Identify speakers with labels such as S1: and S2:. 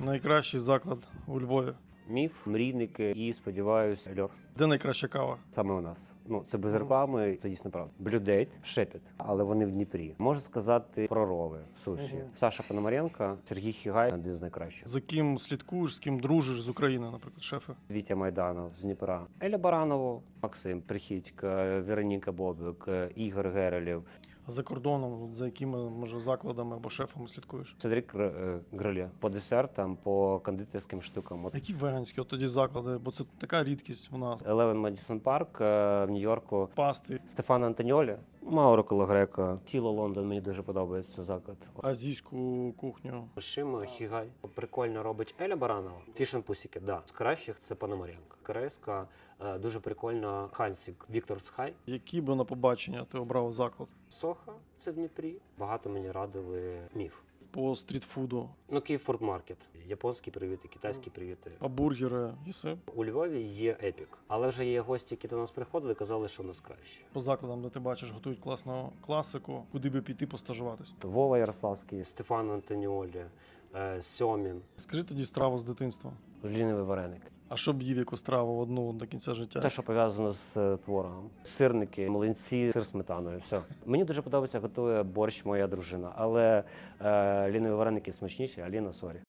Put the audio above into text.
S1: Найкращий заклад у Львові.
S2: Міф, мрійники і сподіваюсь, льор.
S1: Де найкраща кава?
S2: Саме у нас. Ну це без реклами, це дійсно правда. Блюдейт, шепіт, але вони в Дніпрі. Можу сказати про роли, суші.
S1: Мгм.
S2: Саша Пономаренко, Сергій Хігай, один з найкращих.
S1: За ким слідкуєш, з ким дружиш з України, наприклад, шефи?
S2: Вітя Майданов з Дніпра, Еля Баранова, Максим Прихідько, Вероніка Бобик, Ігор Герелєв,
S1: А за кордоном, за якими може закладами або шефами слідкуєш?
S2: Седрік Гр- е, по десертам, по кондитерським штукам. От
S1: Які веганські от тоді заклади? Бо це така рідкість в нас.
S2: Елевен Медісон Парк в Нью-Йорку.
S1: Пасти,
S2: Стефано Антоньолі, Мауро Калагрека. Тіло Лондон. Мені дуже подобається заклад.
S1: азійську кухню.
S2: Шима Хігай прикольно робить Еля Баранова. Фішен Пусіки, да. З кращих це Пономаренко. Корейська е, дуже прикольно Хансік Віктор Схай.
S1: Які би на побачення ти обрав заклад?
S2: Соха це в Дніпрі. Багато мені радили міф.
S1: По стрітфуду,
S2: Ну, Київ Форт Маркет. Японські привіти, китайські привіти.
S1: а бургери їси?
S2: У Львові є епік, але вже є гості, які до нас приходили, казали, що в нас краще.
S1: По закладам, де ти бачиш, готують класну класику, куди би піти постажуватись.
S2: Вова Ярославський, Стефан Антоніолі, е, Сьомін,
S1: Скажи тоді страву з дитинства.
S2: Лінивий вареник.
S1: А що б їв яку страву одну до кінця життя?
S2: Те, що пов'язано з е, творогом. Сирники, млинці, сир сметаною. Все. Мені дуже подобається, готує борщ моя дружина, але е, лінові вареники смачніші, а Ліна сорі.